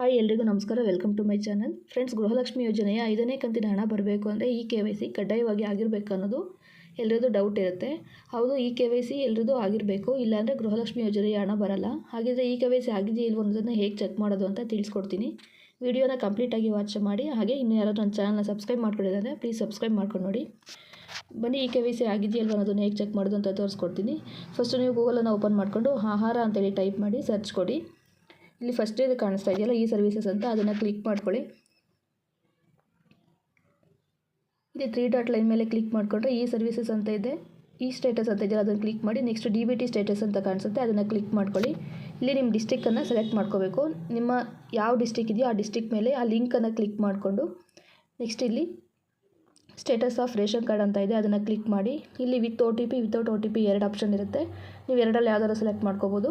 Hi ಎಲ್ರಿಗೂ ನಮಸ್ಕಾರ welcome to my channel friends Gruhalakshmi ಯೋಜನೆಯ ಐದನೇ ಕಂತಿನ ಹಣ ಬರಬೇಕು ಅಂದರೆ ಈ ಕೆ ವೈ ಸಿ ಕಡ್ಡಾಯವಾಗಿ ಆಗಿರಬೇಕು ಅನ್ನೋದು ಎಲ್ಲರದ್ದು ಡೌಟ್ ಇರುತ್ತೆ. ಹೌದು, ಈ ಕೆ ವೈ ಸಿ ಎಲ್ಲರದ್ದು ಆಗಿರಬೇಕು, ಇಲ್ಲಾಂದರೆ ಗೃಹಲಕ್ಷ್ಮಿ ಯೋಜನೆಯ ಹಣ ಬರಲ್ಲ. ಹಾಗಿದ್ರೆ ಈ ಕೆ ವೈ ಸಿ ಆಗಿದೆಯಾ ಅನ್ನೋದನ್ನು ಹೇಗೆ ಚೆಕ್ ಮಾಡೋದು ಅಂತ ತಿಳಿಸ್ಕೊಡ್ತೀನಿ. ವಿಡಿಯೋನ ಕಂಪ್ಲೀಟಾಗಿ ವಾಚ್ ಮಾಡಿ, ಹಾಗೆ ಇನ್ನು ಯಾರಾದರೂ ನನ್ನ ಚಾನಲ್ನ ಸಬ್ಸ್ಕ್ರೈಬ್ ಮಾಡ್ಕೊಂಡಿದ್ದಾರೆ ಪ್ಲೀಸ್ ಸಬ್ಸ್ಕ್ರೈಬ್ ಮಾಡ್ಕೊಂಡು ನೋಡಿ. ಬನ್ನಿ, ಈ ಕೆ ವೈ ಸಿ ಆಗಿದೆಯಲ್ವ ಅನ್ನೋದನ್ನು ಹೇಗೆ ಚೆಕ್ ಮಾಡೋದು ಅಂತ ತೋರಿಸ್ಕೊಡ್ತೀನಿ. ಫಸ್ಟು ನೀವು ಗೂಗಲನ್ನು ಓಪನ್ ಮಾಡಿಕೊಂಡು ಆಹಾರ ಅಂತೇಳಿ ಟೈಪ್ ಮಾಡಿ ಸರ್ಚ್ ಕೊಡಿ. ಇಲ್ಲಿ ಫಸ್ಟ್ ಇದು ಕಾಣಿಸ್ತಾ ಇದೆಯಲ್ಲ, ಈ ಸರ್ವಿಸಸ್ ಅಂತ ಅದನ್ನು ಕ್ಲಿಕ್ ಮಾಡ್ಕೊಳ್ಳಿ. ಇಲ್ಲಿ ತ್ರೀ ಡಾಟ್ ಲೈನ್ ಮೇಲೆ ಕ್ಲಿಕ್ ಮಾಡಿಕೊಂಡ್ರೆ ಈ ಸರ್ವಿಸಸ್ ಅಂತ ಇದೆ, ಈ ಸ್ಟೇಟಸ್ ಅಂತ ಇದೆಯಲ್ಲ, ಅದನ್ನು ಕ್ಲಿಕ್ ಮಾಡಿ next D B T status ಅಂತ ಕಾಣಿಸುತ್ತೆ, ಅದನ್ನು ಕ್ಲಿಕ್ ಮಾಡ್ಕೊಳ್ಳಿ. ಇಲ್ಲಿ ನಿಮ್ಮ ಡಿಸ್ಟಿಕ್ಕನ್ನು ಸೆಲೆಕ್ಟ್ ಮಾಡ್ಕೋಬೇಕು. ನಿಮ್ಮ ಯಾವ ಡಿಸ್ಟಿಕ್ ಇದೆಯೋ ಆ ಡಿಸ್ಟಿಕ್ ಮೇಲೆ ಆ ಲಿಂಕನ್ನು ಕ್ಲಿಕ್ ಮಾಡಿಕೊಂಡು ನೆಕ್ಸ್ಟ್ ಇಲ್ಲಿ ಸ್ಟೇಟಸ್ ಆಫ್ ರೇಷನ್ ಕಾರ್ಡ್ ಅಂತ ಇದೆ, ಅದನ್ನು ಕ್ಲಿಕ್ ಮಾಡಿ. ಇಲ್ಲಿ with O T P without O T P ಎರಡು ಆಪ್ಷನ್ ಇರುತ್ತೆ. ನೀವು ಎರಡರಲ್ಲಿ ಯಾವ್ದಾದ್ರು ಸೆಲೆಕ್ಟ್ ಮಾಡ್ಕೋಬೋದು.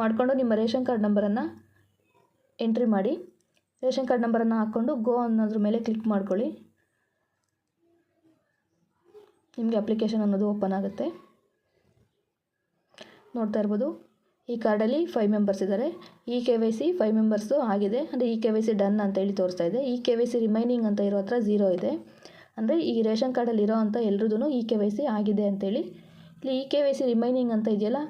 ಮಾಡಿಕೊಂಡು ನಿಮ್ಮ ರೇಷನ್ ಕಾರ್ಡ್ ನಂಬರನ್ನು ಎಂಟ್ರಿ ಮಾಡಿ ರೇಷನ್ ಕಾರ್ಡ್ ನಂಬರನ್ನು ಹಾಕ್ಕೊಂಡು ಗೋ ಅನ್ನೋದ್ರ ಮೇಲೆ ಕ್ಲಿಕ್ ಮಾಡ್ಕೊಳ್ಳಿ. ನಿಮಗೆ ಅಪ್ಲಿಕೇಶನ್ ಅನ್ನೋದು ಓಪನ್ ಆಗುತ್ತೆ. ನೋಡ್ತಾ ಇರ್ಬೋದು, ಈ ಕಾರ್ಡಲ್ಲಿ ಫೈವ್ ಮೆಂಬರ್ಸ್ ಇದ್ದಾರೆ. E K Y C five members ಆಗಿದೆ. ಅಂದರೆ e K Y C done ಅಂತೇಳಿ ತೋರಿಸ್ತಾ ಇದೆ. ಈ ಕೆ ವೈ ಸಿ ರಿಮೈನಿಂಗ್ ಅಂತ ಇರೋ ಹತ್ರ ಝೀರೋ ಇದೆ. ಅಂದರೆ ಈ ರೇಷನ್ ಕಾರ್ಡಲ್ಲಿ ಇರೋ ಅಂಥ ಎಲ್ರದೂ ಇ ಕೆ ವೈ ಸಿ ಆಗಿದೆ ಅಂತೇಳಿ ಇಲ್ಲಿ e K Y C remaining ಅಂತ ಇದೆಯಲ್ಲ,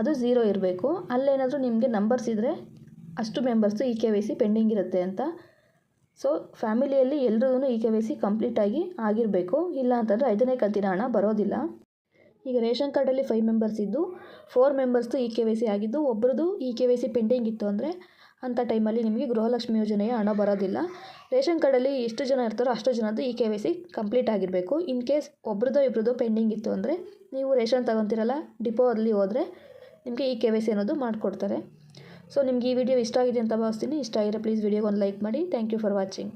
ಅದು ಝೀರೋ ಇರಬೇಕು. ಅಲ್ಲೇನಾದರೂ ನಿಮಗೆ ನಂಬರ್ಸ್ ಇದ್ದರೆ ಅಷ್ಟು members e K Y C pending ಇರುತ್ತೆ ಅಂತ. ಸೊ ಫ್ಯಾಮಿಲಿಯಲ್ಲಿ ಎಲ್ಲರೂ ಇ ಕೆ ವೈ ಸಿ ಕಂಪ್ಲೀಟಾಗಿ ಆಗಿರಬೇಕು. ಇಲ್ಲ ಅಂತಂದರೆ ಐದನೇ ಕಂತಿನ ಹಣ ಬರೋದಿಲ್ಲ. ಈಗ ರೇಷನ್ ಕಾರ್ಡಲ್ಲಿ ಫೈವ್ ಮೆಂಬರ್ಸ್ ಇದ್ದು ಫೋರ್ ಮೆಂಬರ್ಸ್ದು ಇ ಕೆ ವೈ ಸಿ ಆಗಿದ್ದು ಒಬ್ಬರದು e K Y C pending ಇತ್ತು ಅಂದರೆ ಅಂಥ ಟೈಮಲ್ಲಿ ನಿಮಗೆ ಗೃಹಲಕ್ಷ್ಮಿ ಯೋಜನೆಯ ಹಣ ಬರೋದಿಲ್ಲ. ರೇಷನ್ ಕಾರ್ಡಲ್ಲಿ ಎಷ್ಟು ಜನ ಇರ್ತಾರೋ ಅಷ್ಟು ಜನದ್ದು e K Y C complete ಆಗಿರಬೇಕು. ಇನ್ ಕೇಸ್ ಒಬ್ರದ್ದು ಇಬ್ರದ್ದು ಪೆಂಡಿಂಗ್ ಇತ್ತು ಅಂದರೆ ನೀವು ರೇಷನ್ ತಗೊತೀರಲ್ಲ ಡಿಪೋ ಅಲ್ಲಿ ಹೋದರೆ ನಿಮಗೆ ಇ ಕೆ ವೈ ಸಿ ಅನ್ನೋದು ಮಾಡಿಕೊಡ್ತಾರೆ. ಸೊ ನಿಮ್ಗೆ ಈ ವಿಡಿಯೋ ಇಷ್ಟ ಆಗಿದೆ ಅಂತ ಭಾವಿಸ್ತೀನಿ. ಇಷ್ಟ ಆಗಿರೋ ಪ್ಲೀಸ್ ವಿಡಿಯೋಗೆ ಒಂದು ಲೈಕ್ ಮಾಡಿ. Thank you for watching